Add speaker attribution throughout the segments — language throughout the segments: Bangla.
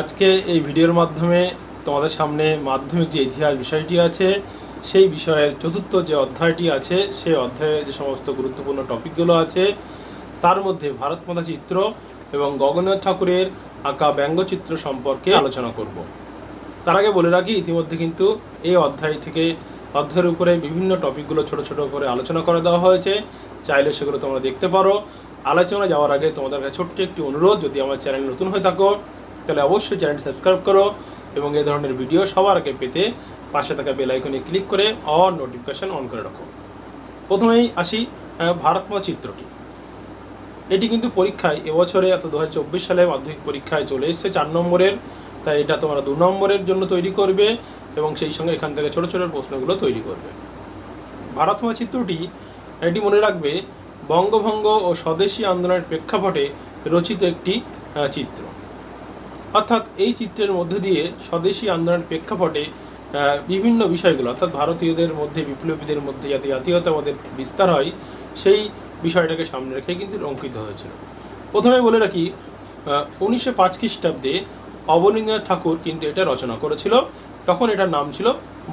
Speaker 1: আজকে এই ভিডিওর মাধ্যমে তোমাদের সামনে মাধ্যমিক যে ইতিহাস বিষয়টি আছে, সেই বিষয়ের চতুর্থ যে অধ্যায়টি আছে, সেই অধ্যায়ে যে সমস্ত গুরুত্বপূর্ণ টপিকগুলো আছে, তার মধ্যে ভারত মাতা চিত্র এবং গগনাথ ঠাকুরের আঁকা ব্যঙ্গচিত্র সম্পর্কে আলোচনা করব। তার আগে বলে রাখি, ইতিমধ্যে কিন্তু এই অধ্যায় থেকে অধ্যায়ের উপরে বিভিন্ন টপিকগুলো ছোট ছোট করে আলোচনা করে দেওয়া হয়েছে। চাইলে সেগুলো তোমরা দেখতে পারো। আলোচনা যাওয়ার আগে তোমাদের কাছে ছোট্ট একটি অনুরোধ, যদি আমার চ্যানেল নতুন হয়ে থাকো তাহলে অবশ্যই চ্যানেলটি সাবস্ক্রাইব করো এবং এই ধরনের ভিডিও সবার আগে পেতে পাশে থাকা বেল আইকনে ক্লিক করে অল নোটিফিকেশন অন করে রাখো। প্রথমেই আসি ভারতমা চিত্রটি। এটি কিন্তু পরীক্ষায় এবছরে অর্থাৎ দু সালে মাধ্যমিক পরীক্ষায় চলে এসেছে চার নম্বরের, তাই এটা তোমরা দু নম্বরের জন্য তৈরি করবে এবং সেই সঙ্গে এখান থেকে ছোট ছোট প্রশ্নগুলো তৈরি করবে। ভারতমা চিত্রটি এটি মনে রাখবে বঙ্গভঙ্গ ও স্বদেশী আন্দোলনের প্রেক্ষাপটে রচিত একটি চিত্র। অর্থাৎ এই চিত্রের মধ্যে দিয়ে স্বদেশী আন্দোলনের প্রেক্ষাপটে বিভিন্ন বিষয়গুলো, অর্থাৎ ভারতীয়দের মধ্যে, বিপ্লবীদের মধ্যে যাতে জাতীয়তাবাদের বিস্তার হয়, সেই বিষয়টাকে সামনে রেখে কিন্তু অঙ্কিত হয়েছিল। প্রথমে বলে রাখি উনিশশো পাঁচ খ্রিস্টাব্দে অবনীন্দ্রনাথ ঠাকুর কিন্তু এটা রচনা করেছিল। তখন এটার নাম ছিল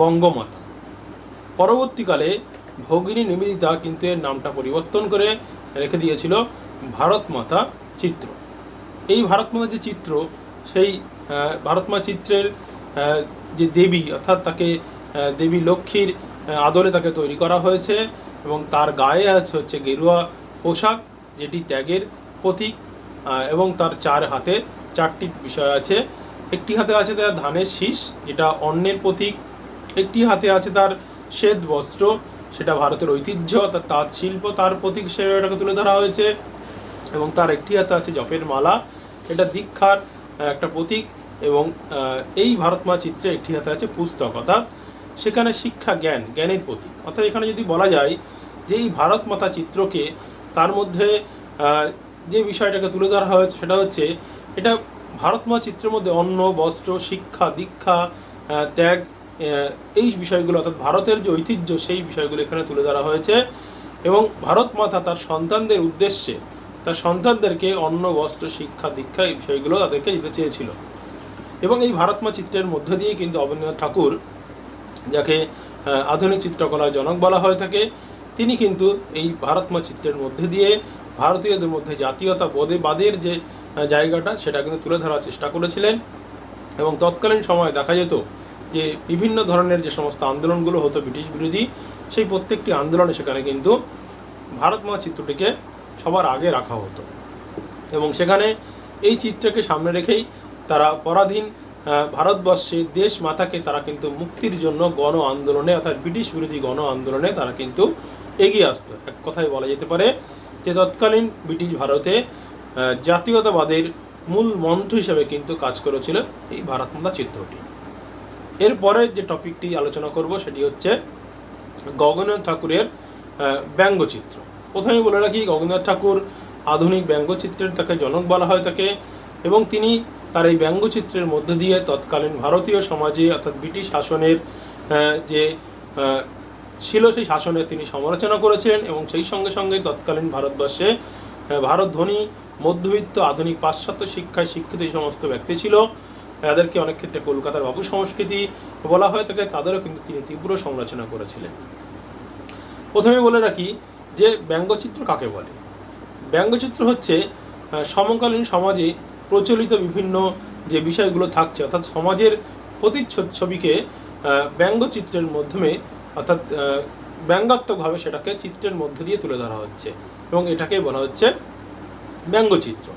Speaker 1: বঙ্গমাতা। পরবর্তীকালে ভগিনী নিবেদিতা কিন্তু এর নামটা পরিবর্তন করে রেখে দিয়েছিল ভারত মাতা চিত্র। এই ভারত মাতা যে চিত্র সেই আহ, ভারত মা চিত্রের যে দেবী অর্থাৎ তাকে দেবী লক্ষ্মীর আদলে তাকে তৈরি করা হয়েছে এবং তার গায়ে আছে হচ্ছে গেরুয়া পোশাক যেটি ত্যাগের প্রতীক এবং তার চার হাতে চারটি বিষয় আছে। একটি হাতে আছে তার ধানের শীষ যেটা অন্যের প্রতীক। একটি হাতে আছে তার শ্বেত বস্ত্র সেটা ভারতের ঐতিহ্য তার তাঁত শিল্প তার প্রতীক হিসেবে এটাকে তুলে ধরা হয়েছে। এবং তার একটি হাতে আছে জপের মালা এটা দীক্ষার একটা প্রতীক এবং এই ভারতমা চিত্রে একটি হাতে আছে পুস্তক। অর্থাৎ সেখানে শিক্ষা জ্ঞান, জ্ঞানের প্রতীক। অর্থাৎ এখানে যদি বলা যায় যে এই ভারত মাতা চিত্রকে তার মধ্যে যে বিষয়টাকে তুলে ধরা হয়েছে সেটা হচ্ছে, এটা ভারত মা চিত্রের মধ্যে অন্ন, বস্ত্র, শিক্ষা, দীক্ষা ত্যাগ এই বিষয়গুলো, অর্থাৎ ভারতের যে ঐতিহ্য, সেই বিষয়গুলো এখানে তুলে ধরা হয়েছে। এবং ভারত মাতা তার সন্তানদের উদ্দেশ্যে তার সন্তানদেরকে অন্ন, বস্ত্র, শিক্ষা, দীক্ষা এই বিষয়গুলো তাদেরকে দিতে চেয়েছিল। এবং এই ভারতমা চিত্রের মধ্য দিয়ে কিন্তু অবনীন্দ্রনাথ ঠাকুর, যাকে আধুনিক চিত্রকলার জনক বলা হয়ে থাকে, তিনি কিন্তু এই ভারতমা চিত্রের মধ্যে দিয়ে ভারতীয়দের মধ্যে জাতীয়তা বোধে বাদের যে জায়গাটা, সেটা কিন্তু তুলে ধরার চেষ্টা করেছিলেন। এবং তৎকালীন সময়ে দেখা যেত যে, বিভিন্ন ধরনের যে সমস্ত আন্দোলনগুলো হতো ব্রিটিশ বিরোধী, সেই প্রত্যেকটি আন্দোলনে সেখানে কিন্তু ভারতমা চিত্রটিকে সবার আগে রাখা হতো। এবং সেখানে এই চিত্রকে সামনে রেখেই তারা পরাধীন ভারতবর্ষে দেশ মাতাকে তারা কিন্তু মুক্তির জন্য গণ আন্দোলনে অর্থাৎ ব্রিটিশ বিরোধী গণ আন্দোলনে তারা কিন্তু এগিয়ে আসতো। এক কথায় বলা যেতে পারে যে তৎকালীন ব্রিটিশ ভারতে জাতীয়তাবাদের মূল মন্ত্র হিসেবে কিন্তু কাজ করেছিল এই ভারত মাতা চিত্রটি এরপরে যে টপিকটি আলোচনা করব সেটি হচ্ছে গগনাথ ঠাকুরের ব্যঙ্গচিত্র। প্রথমে বলে রাখি গগনাথ ঠাকুর আধুনিক ব্যঙ্গচিত্রের তাকে জনক বলা হয় তাকে এবং তিনি তার এই ব্যঙ্গচিত্রের মধ্য দিয়ে তৎকালীন ভারতীয় সমাজে, অর্থাৎ ব্রিটিশ শাসনের যে ছিল সেই শাসনের তিনি সমালোচনা করেছিলেন এবং সেই সঙ্গে সঙ্গে তৎকালীন ভারতবর্ষে ভারত ধনী, মধ্যবিত্ত, আধুনিক পাশ্চাত্য শিক্ষায় শিক্ষিত এই সমস্ত ব্যক্তি ছিল। তাদেরকে অনেক ক্ষেত্রে কলকাতার বাবু সংস্কৃতি বলা হয়ে থাকে তাদেরও কিন্তু তিনি তীব্র সমালোচনা করেছিলেন। প্রথমে বলে রাখি যে ব্যঙ্গচিত্র কাকে বলে? ব্যঙ্গচিত্র হচ্ছে সমকালীন সমাজে প্রচলিত বিভিন্ন যে বিষয়গুলো থাকছে, অর্থাৎ সমাজের প্রতিচ্ছবি ছবিকে ব্যঙ্গচিত্রের মাধ্যমে, অর্থাৎ ব্যঙ্গাত্মকভাবে সেটাকে চিত্রের মধ্যে দিয়ে তুলে ধরা হচ্ছে এবং এটাকে বলা হচ্ছে ব্যঙ্গচিত্র।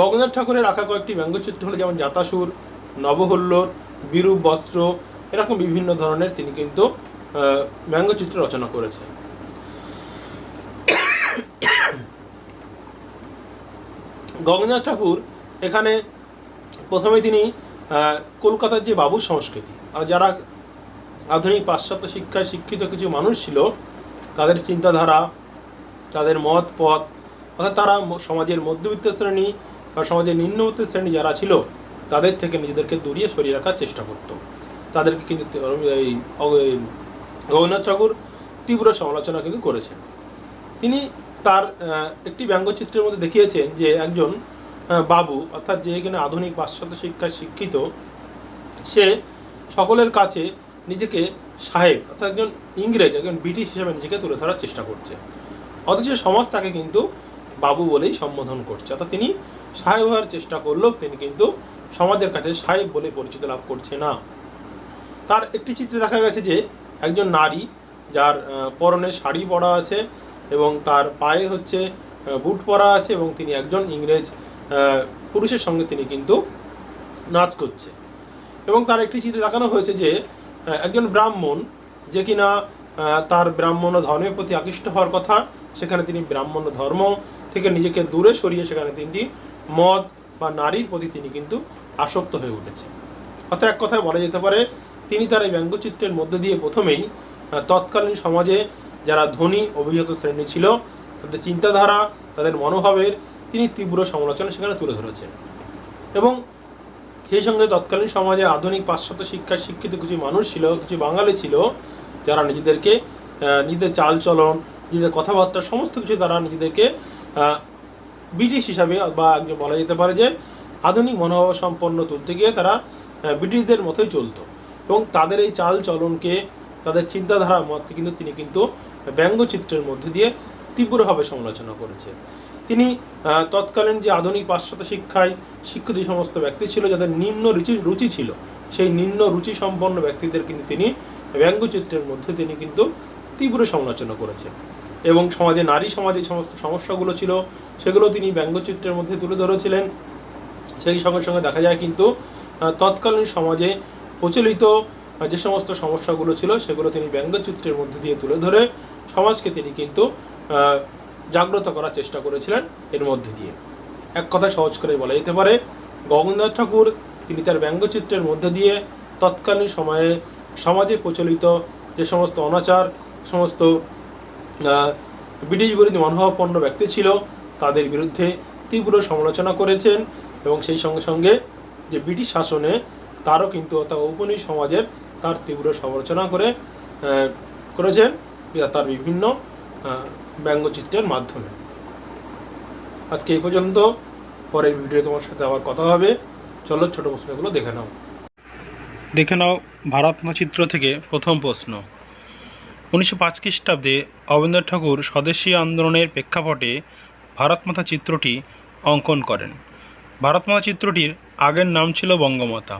Speaker 1: গগনাথ ঠাকুরের আঁকা কয়েকটি ব্যঙ্গচিত্র হলো যেমন জাতাসুর নবহল্লোর, বিরূপ বস্ত্র, এরকম বিভিন্ন ধরনের তিনি কিন্তু ব্যঙ্গচিত্র রচনা করেছেন। গগনাথ ঠাকুর এখানে প্রথমে তিনি কলকাতার যে বাবু সংস্কৃতি, আর যারা আধুনিক পাশ্চাত্য শিক্ষায় শিক্ষিত কিছু মানুষ ছিল, তাদের চিন্তাধারা, তাদের মত পথ, অর্থাৎ তারা সমাজের মধ্যবিত্ত শ্রেণি বা সমাজের নিম্নবিত্ত শ্রেণি যারা ছিল, তাদের থেকে নিজেদেরকে দূরিয়ে সরিয়ে রাখার চেষ্টা করতো। তাদেরকে কিন্তু এই রবীন্দ্রনাথ ঠাকুর তীব্র সমালোচনা কিন্তু করেছেন। তিনি তার একটি ব্যঙ্গচিত্রের মধ্যে দেখিয়েছেন যে একজন বাবু, অর্থাৎ যে এখানে আধুনিক পাশ্চাত্য শিক্ষায় শিক্ষিত, সে সকলের কাছে নিজেকে সাহেব অর্থাৎ একজন ইংরেজ, একজন ব্রিটিশ হিসেবে নিজেকে তুলে ধরার চেষ্টা করছে। অথচ সমাজ তাকে কিন্তু বাবু বলেই সম্বোধন করছে। অর্থাৎ তিনি সাহেব হওয়ার চেষ্টা করলেও তিনি কিন্তু সমাজের কাছে সাহেব বলে পরিচিত লাভ করছে না। তার একটি চিত্রে দেখা গেছে যে একজন নারী, যার পরনে শাড়ি পরা আছে এবং তার পায়ে হচ্ছে বুট পরা আছে এবং তিনি একজন ইংরেজ পুরুষের সঙ্গে তিনি কিন্তু নাচ করছে। এবং তার একটি চিত্রে দেখানো হয়েছে যে একজন ব্রাহ্মণ যে কিনা তার ব্রাহ্মণ ধর্মের প্রতি আকৃষ্ট হওয়ার কথা, সেখানে তিনি ব্রাহ্মণ ধর্ম থেকে নিজেকে দূরে সরিয়ে সেখানে তিনি মদ বা নারীর প্রতি তিনি কিন্তু আসক্ত হয়ে উঠেছে। অর্থাৎ এক কথায় বলা যেতে পারে, তিনি তার এই ব্যঙ্গচিত্রের মধ্যে দিয়ে প্রথমেই তৎকালীন সমাজে যারা ধনী, অভিজাত শ্রেণি ছিল, তাদের চিন্তাধারা, তাদের মনোভাবের তিনি তীব্র সমালোচনা সেখানে তুলে ধরেছেন। এবং সেই সঙ্গে তৎকালীন সমাজে আধুনিক পাশ্চাত্য শিক্ষায় শিক্ষিত কিছু মানুষ ছিল, কিছু বাঙালি ছিল, যারা নিজেদেরকে নিজেদের চালচলন, নিজেদের কথাবার্তা, সমস্ত কিছু তারা নিজেদেরকে ব্রিটিশ হিসাবে বা বলা যেতে পারে যে আধুনিক মনোভাব সম্পন্ন তুলতে গিয়ে তারা ব্রিটিশদের মতোই চলতো। এবং তাদের এই চাল চলনকে তাদের চিন্তাধারার মধ্যে কিন্তু তিনি কিন্তু ব্যঙ্গচিত্রের মধ্যে দিয়ে তীব্রভাবে সমালোচনা করেছে তিনি তৎকালীন যে আধুনিক পাশ্চাত্য শিক্ষায় শিক্ষিত সমস্ত ব্যক্তি ছিল, যাদের নিম্ন রুচি রুচি ছিল, সেই নিম্ন রুচি সম্পন্ন ব্যক্তিদের কিন্তু তিনি ব্যঙ্গচিত্রের মধ্যে তিনি কিন্তু তীব্র সমালোচনা করেছেন। এবং সমাজে, নারী সমাজে সমস্ত সমস্যাগুলো ছিল, সেগুলো তিনি ব্যঙ্গচিত্রের মধ্যে তুলে ধরেছিলেন। সেই সঙ্গে সঙ্গে দেখা যায় কিন্তু তৎকালীন সমাজে প্রচলিত যে সমস্ত সমস্যাগুলো ছিল, সেগুলো তিনি ব্যঙ্গচিত্রের মধ্যে দিয়ে তুলে ধরে সমাজকে তিনি কিন্তু জাগ্রত করার চেষ্টা করেছিলেন এর মধ্যে দিয়ে। এক কথা সহজ করে বলা যেতে পারে, গগননাথ ঠাকুর তিনি তার ব্যঙ্গচিত্রের মধ্যে দিয়ে তৎকালীন সময়ে সমাজে প্রচলিত যে সমস্ত অনাচার, সমস্ত ব্রিটিশ বিরোধী মনোভাবাপন্ন ব্যক্তি ছিল, তাদের বিরুদ্ধে তীব্র সমালোচনা করেছেন এবং সেই সঙ্গে সঙ্গে যে ব্রিটিশ শাসনে তারও কিন্তু অর্থাৎ ঔপনিক সমাজের তার তীব্র সমালোচনা করে করেছেন তার বিভিন্ন ব্যঙ্গচিত্রের মাধ্যমে। আজকে এই পর্যন্ত। পরের ভিডিও তোমার সাথে আবার কথা হবে। চলো ছোট প্রশ্নগুলো দেখে নাও। দেখে নাও ভারত মানচিত্র থেকে প্রথম প্রশ্ন। উনিশশো পাঁচ খ্রিস্টাব্দে অবনীন্দ্রনাথ ঠাকুর স্বদেশী আন্দোলনের প্রেক্ষাপটে ভারতমাতা চিত্রটি অঙ্কন করেন। ভারতমাতা চিত্রটির আগের নাম ছিল বঙ্গমাতা।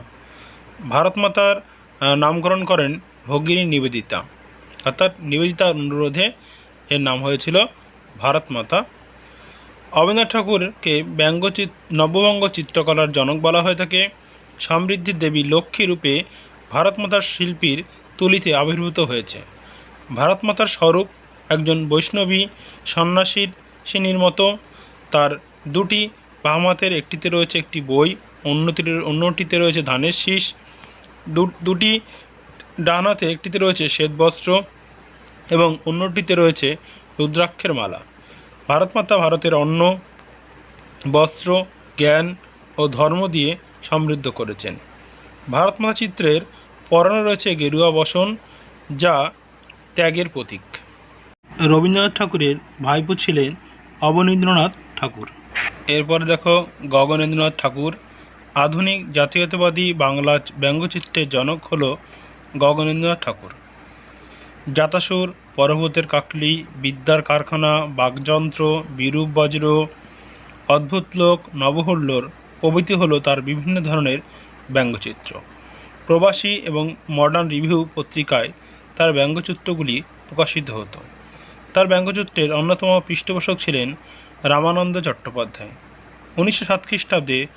Speaker 1: ভারতমাতার নামকরণ করেন ভগিনী নিবেদিতা। অর্থাৎ নিবেদিতার অনুরোধে এর নাম হয়েছিল ভারতমাতা। অবনীন্দ্রনাথ ঠাকুরকে ব্যঙ্গচিত, নববঙ্গ চিত্রকলার জনক বলা হয়ে থাকে। সমৃদ্ধির দেবী লক্ষ্মী রূপে ভারতমাতার শিল্পীর তুলিতে আবির্ভূত হয়েছে। ভারতমাতার স্বরূপ একজন বৈষ্ণবী, সন্ন্যাসীর সিনীর মতো। তার দুটি বাম হাতের একটিতে রয়েছে একটি বই অন্যটিতে অন্যটিতে রয়েছে ধানের শীষ। দুটি ডান হাতে একটিতে রয়েছে শ্বেতবস্ত্র এবং অন্যটিতে রয়েছে রুদ্রাক্ষের মালা। ভারতমাতা ভারতের অন্ন, বস্ত্র, জ্ঞান ও ধর্ম দিয়ে সমৃদ্ধ করেছেন। ভারতমাতা চিত্রের পরনে রয়েছে গেরুয়া বসন যা ত্যাগের প্রতীক। রবীন্দ্রনাথ ঠাকুরের ভাইপো ছিলেন অবনীন্দ্রনাথ ঠাকুর। এরপরে দেখো গগনেন্দ্রনাথ ঠাকুর। আধুনিক জাতীয়তাবাদী বাংলা ব্যঙ্গচিত্রের জনক হল গগনেন্দ্রনাথ ঠাকুর। জাতাসুর পর্বতের কাকলি, বিদ্যার কারখানা, বাগযন্ত্র, বিরূপ বজ্র, অদ্ভুত লোক, নবহুল্লোর প্রভৃতি হলো তার বিভিন্ন ধরনের ব্যঙ্গচিত্র। প্রবাসী এবং মডার্ন রিভিউ পত্রিকায় তার ব্যঙ্গচিত্রগুলি প্রকাশিত হতো। তার ব্যঙ্গচিত্রের অন্যতম পৃষ্ঠপোষক ছিলেন রামানন্দ চট্টোপাধ্যায়। উনিশশো সাত খ্রিস্টাব্দে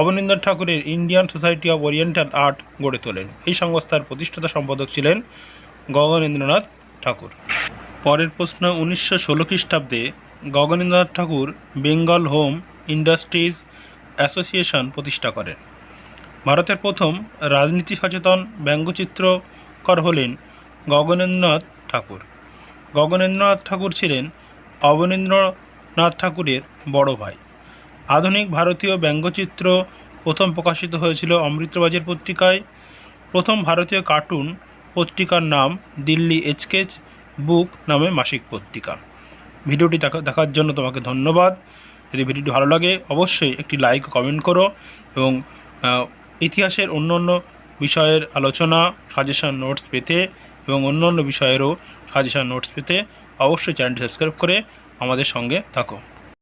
Speaker 1: অবনীন্দ্রনাথ ঠাকুরের Indian society of oriental art গড়ে তোলেন। এই সংস্থার প্রতিষ্ঠাতা সম্পাদক ছিলেন গগনেন্দ্রনাথ ঠাকুর। পরের প্রশ্ন, উনিশশো ষোলো খ্রিস্টাব্দে Gaganendranath Tagore Bengal home industries association প্রতিষ্ঠা করেন। ভারতের প্রথম রাজনীতি সচেতন ব্যঙ্গচিত্রকর হলেন গগনেন্দ্রনাথ ঠাকুর। গগনেন্দ্রনাথ ঠাকুর ছিলেন অবনীন্দ্রনাথ ঠাকুরের বড় ভাই। আধুনিক ভারতীয় ব্যঙ্গচিত্র প্রথম প্রকাশিত হয়েছিল অমৃতবাজার পত্রিকায়। প্রথম ভারতীয় কার্টুন পত্রিকার নাম দিল্লি এচকেচ বুক নামে মাসিক পত্রিকা। ভিডিওটি দেখা দেখার জন্য তোমাকে ধন্যবাদ। যদি ভিডিওটি ভালো লাগে, অবশ্যই একটি লাইক কমেন্ট করো এবং ইতিহাসের অন্য অন্য বিষয়ের আলোচনা সাজেশন নোটস পেতে এবং অন্য অন্য বিষয়েরও সাজেশন নোটস পেতে অবশ্যই চ্যানেলটি সাবস্ক্রাইব করে আমাদের সঙ্গে থাকো।